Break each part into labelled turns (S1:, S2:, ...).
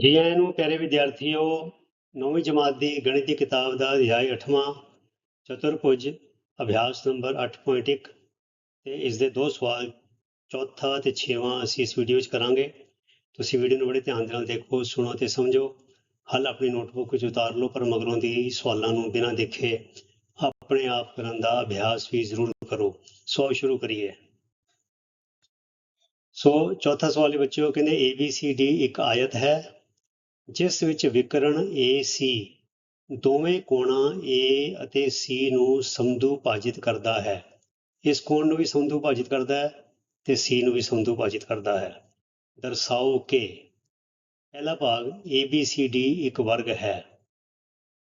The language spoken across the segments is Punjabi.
S1: ਜੀ ਆਇਆਂ ਨੂੰ ਪਿਆਰੇ ਵਿਦਿਆਰਥੀਓ, ਨੌਵੀਂ ਜਮਾਤ ਦੀ ਗਣਿਤ ਦੀ ਕਿਤਾਬ ਦਾ ਅਧਿਆਇ 8ਵਾਂ ਚਤੁਰਭੁਜ, ਅਭਿਆਸ ਨੰਬਰ 8.1 ਤੇ ਇਸ ਦੇ ਦੋ ਸਵਾਲ, ਚੌਥਾ ਤੇ ਛੇਵਾਂ ਅਸੀਂ ਇਸ ਵੀਡੀਓ ਵਿੱਚ ਕਰਾਂਗੇ। ਤੁਸੀਂ ਵੀਡੀਓ ਨੂੰ ਬੜੇ ਧਿਆਨ ਦੇ ਨਾਲ ਦੇਖੋ, ਸੁਣੋ ਤੇ ਸਮਝੋ। ਹੱਲ ਆਪਣੀ ਨੋਟਬੁੱਕ ਵਿੱਚ ਉਤਾਰ ਲਓ, ਪਰ ਮਗਰੋਂ ਦੀ ਸਵਾਲਾਂ ਨੂੰ ਬਿਨਾਂ ਦੇਖੇ ਆਪਣੇ ਆਪ ਕਰਨ ਦਾ ਅਭਿਆਸ ਵੀ ਜ਼ਰੂਰ ਕਰੋ। ਸੋ ਸ਼ੁਰੂ ਕਰੀਏ। ਸੋ ਚੌਥਾ ਸਵਾਲ ਹੈ ਬੱਚਿਓ, ਕਹਿੰਦੇ ABCD ਇੱਕ ਆਇਤ ਹੈ। ਜਿਸ ਵਿੱਚ ਵਿਕਰਣ ਸੀ ਦੋਵੇਂ ਕੋਣਾਂ A ਅਤੇ C ਨੂੰ ਸਮਦੂ ਭਾਜਿਤ ਕਰਦਾ ਹੈ। ਇਸ ਕੋਣ ਨੂੰ ਵੀ ਸਮਦੂ ਭਾਜਿਤ ਕਰਦਾ ਹੈ ਤੇ C ਨੂੰ ਵੀ ਸਮਦੂ ਭਾਜਿਤ ਕਰਦਾ ਹੈ। ਦਰਸਾਓ ਕਿ ਪਹਿਲਾ ਭਾਗ ABCD ਇੱਕ ਵਰਗ ਹੈ।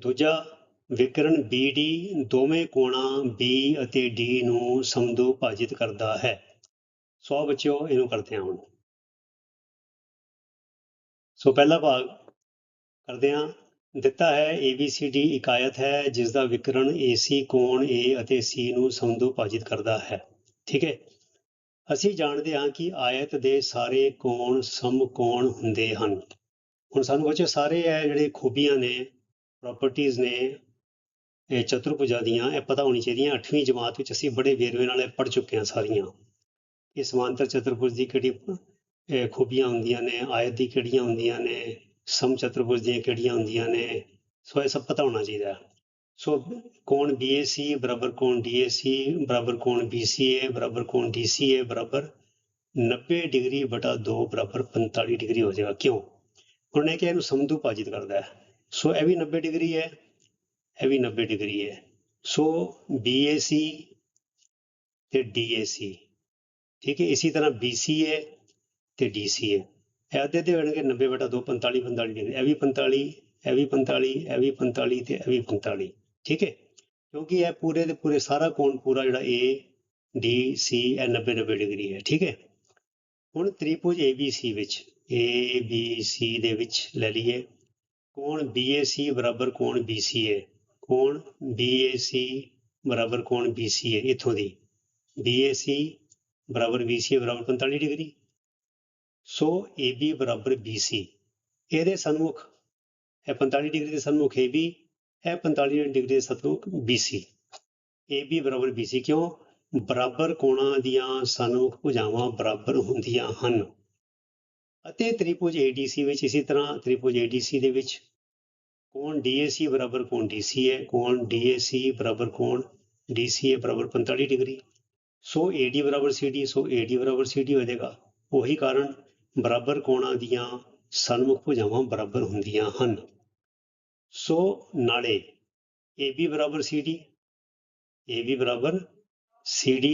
S1: ਦੂਜਾ, ਵਿਕਰਣ BD ਦੋਵੇਂ ਕੋਣਾਂ B ਅਤੇ D ਨੂੰ ਸਮਦੂ ਭਾਜਿਤ ਕਰਦਾ ਹੈ। ਸੋ ਬੱਚਿਓ, ਇਹਨੂੰ ਕਰਦੇ ਹਾਂ ਹੁਣ। ਸੋ ਪਹਿਲਾ ਭਾਗ ਕਰਦੇ ਹਾਂ। ਦਿੱਤਾ ਹੈ ABCD ਇਕਾਇਤ ਹੈ ਜਿਸ ਦਾ ਵਿਕਰਣ AC ਕੋਣ A ਅਤੇ C ਨੂੰ ਸਮਦੂ ਭਾਜਿਤ ਕਰਦਾ ਹੈ। ਠੀਕ ਹੈ? ਅਸੀਂ ਜਾਣਦੇ ਹਾਂ ਕਿ ਆਇਤ ਦੇ ਸਾਰੇ ਕੋਣ ਸਮਕੋਣ ਹੁੰਦੇ ਹਨ। ਹੁਣ ਸਾਨੂੰ ਬੱਚੇ ਸਾਰੇ ਇਹ ਜਿਹੜੇ ਖੂਬੀਆਂ ਨੇ ਪ੍ਰਾਪਰਟੀਆਂ ਨੇ, ਇਹ ਚਤੁਰਭੁਜਾਂ ਦੀਆਂ, ਇਹ ਪਤਾ ਹੋਣੀ ਚਾਹੀਦੀਆਂ 8ਵੀਂ ਜਮਾਤ ਵਿੱਚ ਅਸੀਂ ਬੜੇ ਵੇਰਵੇ ਨਾਲ ਇਹ ਪੜ੍ਹ ਚੁੱਕੇ ਹਾਂ ਸਾਰੀਆਂ। ਇਹ ਸਮਾਂਤਰ ਚਤੁਰਭੁਜ ਦੀ ਕਿਹੜੀ ਇਹ ਖੂਬੀਆਂ ਹੁੰਦੀਆਂ ਨੇ ਆਇਤ ਦੀ ਕਿਹੜੀਆਂ ਹੁੰਦੀਆਂ ਨੇ, ਸਮ ਚਤੁਰਭੁਜ ਦੀਆਂ ਕਿਹੜੀਆਂ ਹੁੰਦੀਆਂ ਨੇ, ਸੋ ਇਹ ਸਭ ਪਤਾ ਹੋਣਾ ਚਾਹੀਦਾ। ਹੈ। ਸੋ ਕੋਣ BAC ਬਰਾਬਰ ਕੋਣ DAC ਬਰਾਬਰ ਕੋਣ BCA ਬਰਾਬਰ ਕੋਣ DCA ਬਰਾਬਰ 90 ਡਿਗਰੀ ਬਟਾ 2 ਬਰਾਬਰ 45 ਡਿਗਰੀ ਹੋ ਜਾਏਗਾ। ਕਿਉਂ? ਉਹਨੇ ਕਿਹਾ ਇਹਨੂੰ ਸਮਦੂ ਭਾਜਿਤ ਕਰਦਾ ਹੈ। ਸੋ ਇਹ ਵੀ 90 ਡਿਗਰੀ ਹੈ, ਇਹ ਵੀ 90 ਡਿਗਰੀ ਹੈ। ਸੋ BAC ਤੇ DAC ਠੀਕ ਹੈ? ਇਸੇ ਤਰ੍ਹਾਂ BCA ਤੇ DCA ਇਹ ਅੱਧੇ ਦੇ ਹੋਣਗੇ 90 ਬਟਾ 2 45 45 ਡਿਗਰੀ ਇਹ ਵੀ 45 ਇਹ ਵੀ 45 ਇਹ ਵੀ 45 ਤੇ ਇਹ ਵੀ 45 ਠੀਕ ਹੈ? ਕਿਉਂਕਿ ਇਹ ਪੂਰੇ ਦੇ ਪੂਰੇ ਸਾਰਾ ਕੋਣ ਪੂਰਾ ਜਿਹੜਾ A, D, C, ਇਹ 90 90 ਡਿਗਰੀ ਹੈ। ਠੀਕ ਹੈ? ਹੁਣ ਤ੍ਰਿਭੁਜ ABC ਵਿੱਚ ABC ਦੇ ਵਿੱਚ ਲੈ ਲਈਏ। ਕੋਣ BAC ਬਰਾਬਰ ਕੋਣ BCA ਕੋਣ BAC ਬਰਾਬਰ ਕੋਣ BCA ਇਥੋਂ ਦੀ। BAC ਬਰਾਬਰ BCA ਬਰਾਬਰ 45 ਡਿਗਰੀ। ਸੋ AB ਬਰਾਬਰ BC ਇਹਦੇ ਸਨਮੁਖ, ਇਹ 45 ਡਿਗਰੀ ਦੇ ਸਨਮੁਖ AB ਇਹ 45 ਡਿਗਰੀ ਦੇ ਸਨਮੁਖ BC AB ਬਰਾਬਰ BC ਕਿਉਂ? ਬਰਾਬਰ ਕੋਣਾਂ ਦੀਆਂ ਸਨਮੁਖ ਭੁਜਾਵਾਂ ਬਰਾਬਰ ਹੁੰਦੀਆਂ ਹਨ। ਅਤੇ ਤ੍ਰਿਭੁਜ ADC ਵਿੱਚ ਇਸੇ ਤਰ੍ਹਾਂ ਤ੍ਰਿਭੁਜ ADC ਦੇ ਵਿੱਚ ਕੋਣ DAC ਬਰਾਬਰ ਕੋਣ DC ਹੈ, ਕੋਣ DAC ਬਰਾਬਰ ਕੋਣ DCA ਬਰਾਬਰ 45 ਡਿਗਰੀ। ਸੋ AD ਬਰਾਬਰ CD ਸੋ AD ਬਰਾਬਰ CD ਹੋ ਜਾਏਗਾ। ਉਹੀ ਕਾਰਨ ਬਰਾਬਰ ਕੋਣਾਂ ਦੀਆਂ ਸਨਮੁਖ ਭੁਜਾਵਾਂ ਬਰਾਬਰ ਹੁੰਦੀਆਂ ਹਨ। ਸੋ ਨਾਲੇ AB ਬਰਾਬਰ CD AB ਬਰਾਬਰ CD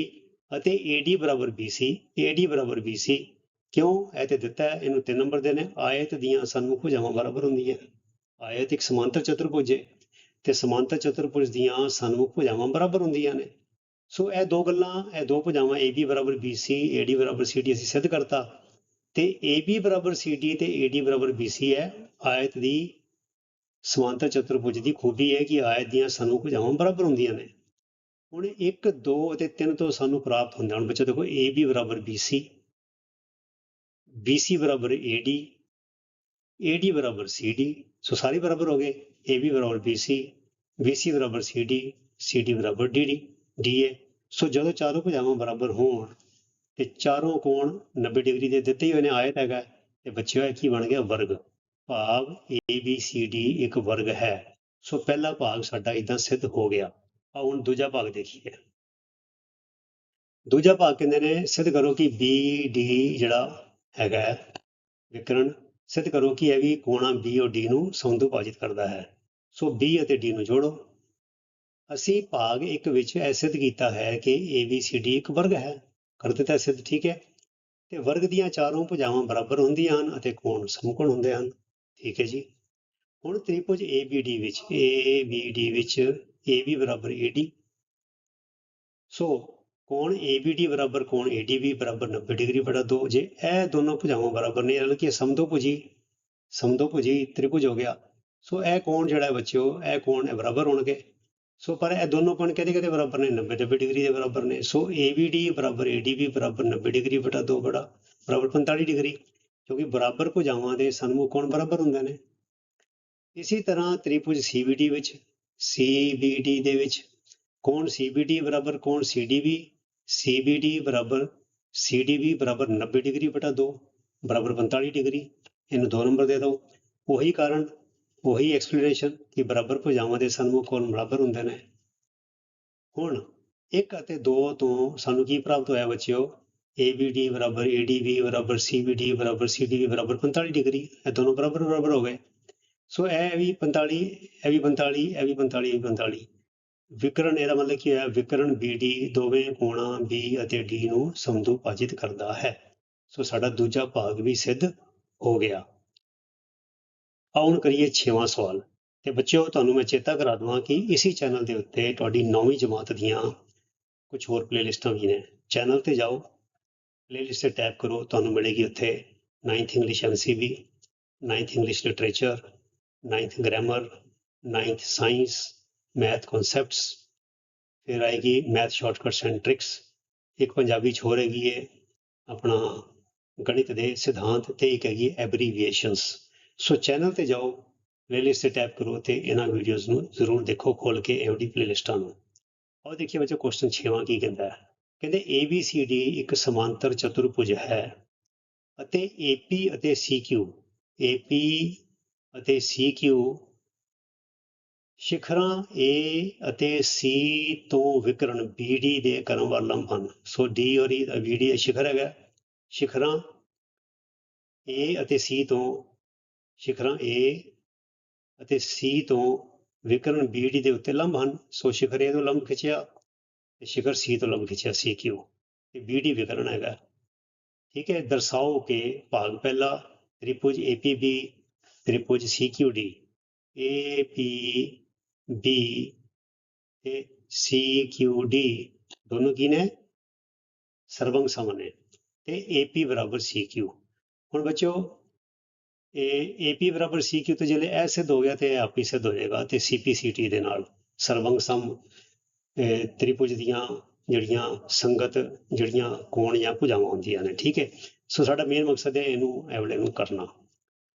S1: ਅਤੇ AD ਬਰਾਬਰ BC AD ਬਰਾਬਰ BC ਕਿਉਂ? ਇਹ ਤੇ ਦਿੱਤਾ ਹੈ, ਇਹਨੂੰ ਤਿੰਨ ਨੰਬਰ ਦੇ ਨੇ। ਆਇਤ ਦੀਆਂ ਸਨਮੁਖ ਭੁਜਾਵਾਂ ਬਰਾਬਰ ਹੁੰਦੀਆਂ ਆਇਤ ਇੱਕ ਸਮਾਂਤਰ ਚਤੁਰਭੁਜ ਹੈ ਤੇ ਸਮਾਂਤਰ ਚਤੁਰਭੁਜ ਦੀਆਂ ਸਨਮੁਖ ਭੁਜਾਵਾਂ ਬਰਾਬਰ ਹੁੰਦੀਆਂ ਨੇ। ਸੋ ਇਹ ਦੋ ਗੱਲਾਂ, ਇਹ ਦੋ ਭੁਜਾਵਾਂ AB ਬਰਾਬਰ BC AD ਬਰਾਬਰ CD ਅਸੀਂ ਸਿੱਧ ਕਰਤਾ। ਤੇ AB ਬਰਾਬਰ CD ਤੇ AD ਬਰਾਬਰ BC ਹੈ। ਆਇਤ ਦੀ ਸਮਾਂਤਰ ਚਤੁਰਭੁਜ ਦੀ ਖੂਬੀ ਹੈ ਕਿ ਆਇਤ ਦੀਆਂ ਸਾਨੂੰ ਭੁਜਾਵਾਂ ਬਰਾਬਰ ਹੁੰਦੀਆਂ ਨੇ। ਹੁਣ 1 2 ਅਤੇ 3 ਤੋਂ ਸਾਨੂੰ ਪ੍ਰਾਪਤ ਹੁੰਦਾ ਹੁਣ ਬੱਚੇ ਦੇਖੋ AB ਬਰਾਬਰ BC BC ਬਰਾਬਰ AD AD ਬਰਾਬਰ CD ਸੋ ਸਾਰੇ ਬਰਾਬਰ ਹੋ ਗਏ। AB ਬਰਾਬਰ BC BC ਬਰਾਬਰ CD CD ਬਰਾਬਰ DD DA ਸੋ ਜਦੋਂ ਚਾਰੋਂ ਭੁਜਾਵਾਂ ਬਰਾਬਰ ਹੋਣ ਤੇ ਚਾਰੋਂ ਕੋਣ 90 ਡਿਗਰੀ ਦੇ ਦਿੱਤੇ ਹੀ ਹੋਏ ਨੇ ਆਇਤ ਹੈਗਾ ਤੇ ਬੱਚਿਓ ਇਹ ਕੀ ਬਣ ਗਿਆ? ਵਰਗ। ਭਾਵ ABCD ਇੱਕ ਵਰਗ ਹੈ। ਸੋ ਪਹਿਲਾ ਭਾਗ ਸਾਡਾ ਇਦਾਂ ਸਿੱਧ ਹੋ ਗਿਆ। ਆ ਹੁਣ ਦੂਜਾ ਭਾਗ ਦੇਖੀਏ। ਦੂਜਾ ਭਾਗ ਕਹਿੰਦੇ ਨੇ ਸਿੱਧ ਕਰੋ ਕਿ BD ਜਿਹੜਾ ਹੈਗਾ ਹੈ, ਵਿਕਰਣ ਸਿੱਧ ਕਰੋ ਕਿ ਇਹ ਵੀ ਕੋਣਾ B ਔਰ D ਨੂੰ ਸਮਦੂ ਭਾਜਿਤ ਕਰਦਾ ਹੈ। ਸੋ B ਅਤੇ D ਨੂੰ ਜੋੜੋ। ਅਸੀਂ ਭਾਗ ਇੱਕ ਵਿੱਚ ਇਹ ਸਿੱਧ ਕੀਤਾ ਹੈ ਕਿ ABCD ਇੱਕ ਵਰਗ ਹੈ। ਕਰ ਦਿੱਤਾ ਸਿੱਧ, ਠੀਕ ਹੈ? ਤੇ ਵਰਗ ਦੀਆਂ ਚਾਰੋਂ ਭੁਜਾਵਾਂ ਬਰਾਬਰ ਹੁੰਦੀਆਂ ਹਨ ਅਤੇ ਕੋਣ ਸਮਕੋਣ ਹੁੰਦੇ ਹਨ, ਠੀਕ ਹੈ ਜੀ? ਹੁਣ ਤ੍ਰਿਭੁਜ ABD ਵਿੱਚ ABD ਵਿੱਚ AB ਬਰਾਬਰ AD ਸੋ ਕੋਣ ABD ਬਰਾਬਰ, ਕੋਣ ADB ਬਰਾਬਰ 90 ਡਿਗਰੀ ਬੜਾ 2 ਜੇ ਇਹ ਦੋਨੋਂ ਭੁਜਾਵਾਂ ਬਰਾਬਰ ਨੇ, ਯਾਨੀ ਕਿ ਸਮਦੋ ਭੁਜੀ ਸਮਦੋ ਭੁਜੀ ਤ੍ਰਿਭੁਜ ਹੋ ਗਿਆ। ਸੋ ਇਹ ਕੋਣ ਜਿਹੜਾ ਹੈ ਬੱਚਿਓ, ਇਹ ਕੋਣ ਹੈ ਬਰਾਬਰ ਹੋਣਗੇ। ਸੋ ਪਰ ਇਹ ਦੋਨੋਂ ਕੋਣ ਕਿਹਦੇ ਕਿਹਦੇ ਬਰਾਬਰ ਨੇ? 90 90 ਡਿਗਰੀ ਦੇ ਬਰਾਬਰ ਨੇ। ਸੋ ABD ਬਰਾਬਰ ADB ਬਰਾਬਰ 90 ਡਿਗਰੀ ਬਟਾ 2 ਬੜਾ ਬਰਾਬਰ 45 ਡਿਗਰੀ। ਕਿਉਂਕਿ ਬਰਾਬਰ ਭੁਜਾਵਾਂ ਦੇ ਸਨਮੁਖ ਕੋਣ ਬਰਾਬਰ ਹੁੰਦੇ ਨੇ? ਇਸੇ ਤਰ੍ਹਾਂ ਤ੍ਰਿਭੁਜ CBD ਵਿੱਚ CBD ਦੇ ਵਿੱਚ ਕੋਣ CBD ਬਰਾਬਰ, ਕੋਣ CDB CBD ਬਰਾਬਰ CDB ਬਰਾਬਰ 90 ਡਿਗਰੀ ਬਟਾ 2 ਬਰਾਬਰ 45 ਡਿਗਰੀ। ਇਹਨੂੰ ਦੋ ਨੰਬਰ ਦੇ ਦਿਓ। ਉਹੀ ਕਾਰਨ ਉਹੀ ਐਕਸਪਲੇਨੇਸ਼ਨ ਕਿ ਬਰਾਬਰ ਭੁਜਾਵਾਂ ਦੇ ਸਨਮੁਖ ਕੋਣ ਬਰਾਬਰ ਹੁੰਦੇ ਨੇ। ਹੁਣ 1 ਅਤੇ 2 ਤੋਂ ਸਾਨੂੰ ਕੀ ਪ੍ਰਾਪਤ ਹੋਇਆ ਬੱਚਿਓ? ABD ਬਰਾਬਰ ADB ਬਰਾਬਰ CBD ਬਰਾਬਰ CDB ਬਰਾਬਰ 45 ਡਿਗਰੀ। ਇਹ ਦੋਨੋਂ ਬਰਾਬਰ ਬਰਾਬਰ ਹੋ ਗਏ। ਸੋ ਇਹ ਵੀ 45 ਇਹ ਵੀ 45 ਇਹ ਵੀ 45 ਇਹ ਵੀ 45 ਵਿਕਰਨ ਇਹਦਾ ਮਤਲਬ ਕੀ ਹੋਇਆ? ਵਿਕਰਨ BD ਦੋਵੇਂ ਕੋਣਾ B ਅਤੇ D ਨੂੰ ਸਮਦੁਭਾਜਿਤ ਕਰਦਾ ਹੈ। ਸੋ ਸਾਡਾ ਦੂਜਾ ਭਾਗ ਵੀ ਸਿੱਧ ਹੋ ਗਿਆ। ਆਓ ਹੁਣ ਕਰੀਏ 6ਵਾਂ ਸਵਾਲ। ਤੇ ਬੱਚਿਓ, ਤੁਹਾਨੂੰ ਮੈਂ ਚੇਤਾ ਕਰਾ ਦਵਾਂ ਕਿ ਇਸੇ ਚੈਨਲ ਦੇ ਉੱਤੇ ਤੁਹਾਡੀ 9ਵੀਂ ਜਮਾਤ ਦੀਆਂ ਕੁਝ ਹੋਰ ਪਲੇਲਿਸਟਾਂ ਵੀ ਨੇ। ਚੈਨਲ ਤੇ ਜਾਓ ਪਲੇਲਿਸਟ ਤੇ ਟੈਪ ਕਰੋ, ਤੁਹਾਨੂੰ ਮਿਲੇਗੀ ਉੱਥੇ 9th English MCB 9th English literature 9th grammar 9th science math concepts ਫਿਰ ਆਏਗੀ ਮੈਥ ਸ਼ਾਰਟਕਟਸ ਐਂਡ ਟ੍ਰਿਕਸ ਇੱਕ ਪੰਜਾਬੀ ਚ ਹੋਰ ਹੈਗੀ ਹੈ ਆਪਣਾ ਗਣਿਤ ਦੇ ਸਿਧਾਂਤ ਤੇ ਇੱਕ ਹੈਗੀ ਐਬਰੀਵੀਏਸ਼ਨਸ ਸੋ ਚੈਨਲ ਤੇ ਜਾਓ ਪਲੇਲਿਸਟ ਤੇ ਟੈਪ ਕਰੋ ਤੇ ਇਹਨਾਂ ਵੀਡੀਓਜ਼ ਨੂੰ ਜ਼ਰੂਰ ਦੇਖੋ ਖੋਲ ਕੇ ਇਹਦੀ ਪਲੇਲਿਸਟਾਂ ਨੂੰ। ਆਓ ਦੇਖੀਏ ਬੱਚੋ ਕੁਐਸਚਨ 6ਵਾਂ ਕੀ ਕਹਿੰਦਾ ਹੈ? ਕਹਿੰਦੇ ABCD ਇੱਕ ਸਮਾਂਤਰ ਚਤੁਰਭੁਜ ਹੈ ਅਤੇ AP ਅਤੇ CQ AP ਅਤੇ CQ ਸ਼ਿਖਰਾਂ A ਅਤੇ C ਤੋਂ ਵਿਕਰਨ BD ਦੇ ਕਰਮ ਵੱਲ ਲੰਬ ਹਨ। ਸੋ D ਔਰ E ਦਾ BD ਦਾ ਸ਼ਿਖਰ ਹੈਗਾ। ਸ਼ਿਖਰਾਂ A ਅਤੇ C ਤੋਂ ਸ਼ਿਖਰਾਂ A ਅਤੇ C ਤੋਂ ਵਿਕਰਨ BD ਦੇ ਉੱਤੇ ਲੰਬ ਹਨ। ਸੋ ਸ਼ਿਖਰ A ਤੋਂ ਲੰਬ ਖਿੱਚਿਆ ਤੇ ਸ਼ਿਖਰ C ਤੋਂ ਲੰਬ ਖਿੱਚਿਆ CQ ਤੇ BD ਵਿਕਰਨ ਹੈਗਾ। ਠੀਕ ਹੈ, ਦਰਸਾਓ ਕਿ ਭਾਗ ਪਹਿਲਾ ਤ੍ਰਿਭੁਜ APB ਤ੍ਰਿਭੁਜ CQD APB ਤੇ CQD ਦੋਨੋਂ ਕੀ ਨੇ? ਸਰਵੰਗ ਸਮ ਨੇ ਤੇ AP ਬਰਾਬਰ CQ ਹੁਣ ਬੱਚਿਓ ਇਹ AP ਬਰਾਬਰ CQ ਤੇ ਜਿਹੜੇ ਇਹ ਸਿੱਧ ਹੋ ਗਿਆ ਤੇ ਇਹ ਆਪ ਹੀ ਸਿੱਧ ਹੋ ਜਾਏਗਾ ਤੇ CPCT ਦੇ ਨਾਲ ਸਰਵੰਗ ਸਮ ਤ੍ਰਿਭੁਜ ਦੀਆਂ ਜਿਹੜੀਆਂ ਸੰਗਤ, ਜਿਹੜੀਆਂ ਕੋਣ ਜਾਂ ਭੁਜਾਵਾਂ ਹੁੰਦੀਆਂ ਨੇ, ਠੀਕ ਹੈ? ਸੋ ਸਾਡਾ ਮੇਨ ਮਕਸਦ ਹੈ ਇਹਨੂੰ ਐਵਲੇ ਨੂੰ ਕਰਨਾ।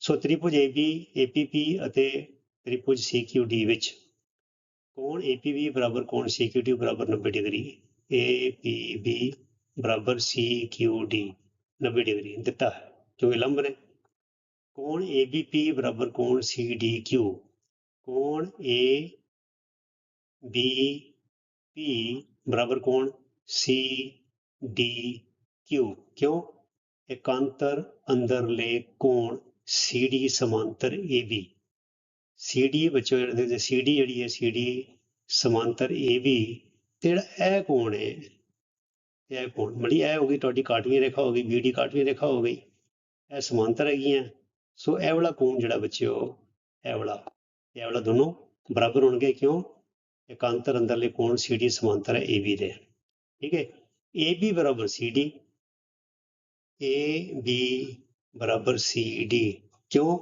S1: ਸੋ ਤ੍ਰਿਭੁਜ AB APP ਅਤੇ ਤ੍ਰਿਭੁਜ CQD ਵਿੱਚ ਕੋਣ APB ਬਰਾਬਰ, ਕੋਣ CQD ਬਰਾਬਰ 90 ਡਿਗਰੀ APB ਬਰਾਬਰ CQD 90 ਡਿਗਰੀ ਦਿੱਤਾ ਹੈ ਕਿਉਂਕਿ ਲੰਬ ਨੇ। ਕੋਣ ABP ਬਰਾਬਰ ਕੋਣ CDQ ਕੋਣ ABP ਬਰਾਬਰ ਕੋਣ CDQ ਕਿਉਂ? ਇਕਾਂਤਰ ਅੰਦਰਲੇ ਕੋਣ CD ਸਮਾਂਤਰ AB CD ਬੱਚੋ ਜਿਹੜੇ ਦੇ CD ਜਿਹੜੀ ਹੈ CD ਸਮਾਂਤਰ AB ਤੇ ਜਿਹੜਾ ਇਹ ਕੋਣ ਹੈ, ਇਹ ਕੋਣ ਮੜੀ ਇਹ ਹੋ ਗਈ ਤੁਹਾਡੀ ਕਾਟਵੀਂ ਰੇਖਾ ਹੋ ਗਈ BD ਕਾਟਵੀਂ ਰੇਖਾ ਹੋ ਗਈ, ਇਹ ਸਮਾਂਤਰ ਹੈਗੀਆਂ। ਸੋ ਇਹ ਵਾਲਾ ਕੋਣ ਜਿਹੜਾ ਬੱਚਿਓ, ਇਹ ਵਾਲਾ ਇਹ ਵਾਲਾ ਦੋਨੋਂ ਬਰਾਬਰ ਹੋਣਗੇ ਕਿਉਂ? ਇਕਾਂਤਰ ਅੰਦਰਲੇ ਕੋਣ CD ਸਮਾਂਤਰ ਹੈ AB ਦੇ। ਠੀਕ ਹੈ? AB ਬਰਾਬਰ CD AB ਬਰਾਬਰ CD ਕਿਉਂ?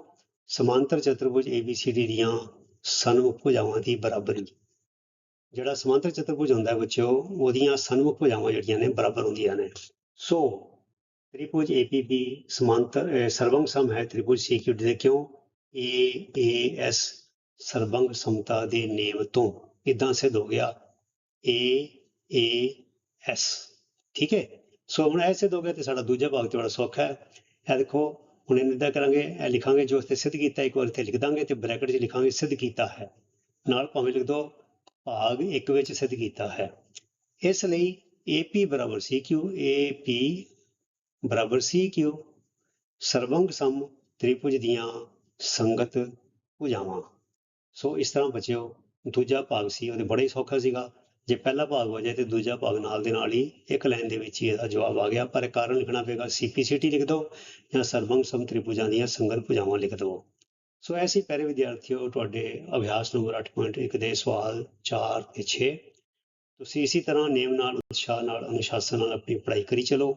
S1: ਸਮਾਂਤਰ ਚਤੁਰਭੁਜ ABCD ਦੀਆਂ ਸਨਮੁਖ ਭੁਜਾਵਾਂ ਦੀ ਬਰਾਬਰੀ। ਜਿਹੜਾ ਸਮਾਂਤਰ ਚਤੁਰਭੁਜ ਹੁੰਦਾ ਹੈ ਬੱਚਿਓ, ਉਹਦੀਆਂ ਸਨਮੁਖ ਭੁਜਾਵਾਂ ਜਿਹੜੀਆਂ ਨੇ ਬਰਾਬਰ ਹੁੰਦੀਆਂ ਨੇ। ਸੋ ਤ੍ਰਿਭੁਜ APB ਸਮਾਂਤਰ ਅਹ ਸਰਵੰਗ ਸਮ ਹੈ ਤ੍ਰਿਭੁਜ CQD ਦੇ ਕਿਉਂ AAS ਸਰਵੰਗ ਸਮਤਾ ਦੇ ਨੇਮ ਤੋਂ ਇਦਾਂ ਸਿੱਧ ਹੋ ਗਿਆ AAS ਠੀਕ ਹੈ ਸੋ ਹੁਣ ਇਹ ਸਿੱਧ ਹੋ ਗਿਆ ਤੇ ਸਾਡਾ ਦੂਜਾ ਭਾਗ ਤੇ ਬੜਾ ਸੌਖਾ ਹੈ ਇਹ ਦੇਖੋ ਹੁਣ ਇਹਨਾਂ ਦਾ ਕਰਾਂਗੇ ਇਹ ਲਿਖਾਂਗੇ ਜੋ ਇੱਥੇ ਸਿੱਧ ਕੀਤਾ ਇੱਕ ਵਾਰ ਇੱਥੇ ਲਿਖ ਦਾਂਗੇ ਤੇ ਬ੍ਰੈਕਟ 'ਚ ਲਿਖਾਂਗੇ ਸਿੱਧ ਕੀਤਾ ਹੈ ਨਾਲ ਭਾਵੇਂ ਲਿਖ ਦੋ ਭਾਗ ਇੱਕ ਵਿੱਚ ਸਿੱਧ ਕੀਤਾ ਹੈ ਇਸ ਲਈ AP ਬਰਾਬਰ CQ AP ਬਰਾਬਰ ਸੀ CQ ਸਰਵੰਗ ਸਮ ਤ੍ਰਿਭੁਜ ਦੀਆਂ ਸੰਗਤ ਭੁਜਾਵਾਂ। ਸੋ ਇਸ ਤਰ੍ਹਾਂ ਬਚਿਓ, ਦੂਜਾ ਭਾਗ ਸੀ, ਉਹਦੇ ਬੜਾ ਹੀ ਸੌਖਾ ਸੀਗਾ। ਜੇ ਪਹਿਲਾ ਭਾਗ ਹੋ ਜਾਏ ਤੇ ਦੂਜਾ ਭਾਗ ਨਾਲ ਦੇ ਨਾਲ ਹੀ ਇੱਕ ਲਾਈਨ ਦੇ ਵਿੱਚ ਹੀ ਇਹਦਾ ਜਵਾਬ ਆ ਗਿਆ। ਪਰ ਇਹ ਕਾਰਨ ਲਿਖਣਾ ਪਏਗਾ CPCT ਲਿਖ ਦਿਓ ਜਾਂ ਸਰਵੰਗ ਸਮ ਤ੍ਰਿਭੁਜਾਂ ਦੀਆਂ ਸੰਗਤ ਭੁਜਾਵਾਂ ਲਿਖ ਦਿਓ ਸੋ ਐਸੀ ਪੈਰੇ ਵਿਦਿਆਰਥੀਓ, ਤੁਹਾਡੇ ਅਭਿਆਸ ਨੰਬਰ 8.1 ਦੇ ਸਵਾਲ 4 ਤੇ 6 ਤੁਸੀਂ ਇਸੇ ਤਰ੍ਹਾਂ ਨੇਮ ਨਾਲ, ਉਤਸ਼ਾਹ ਨਾਲ, ਅਨੁਸ਼ਾਸਨ ਨਾਲ ਆਪਣੀ ਪੜ੍ਹਾਈ ਕਰੀ ਚਲੋ।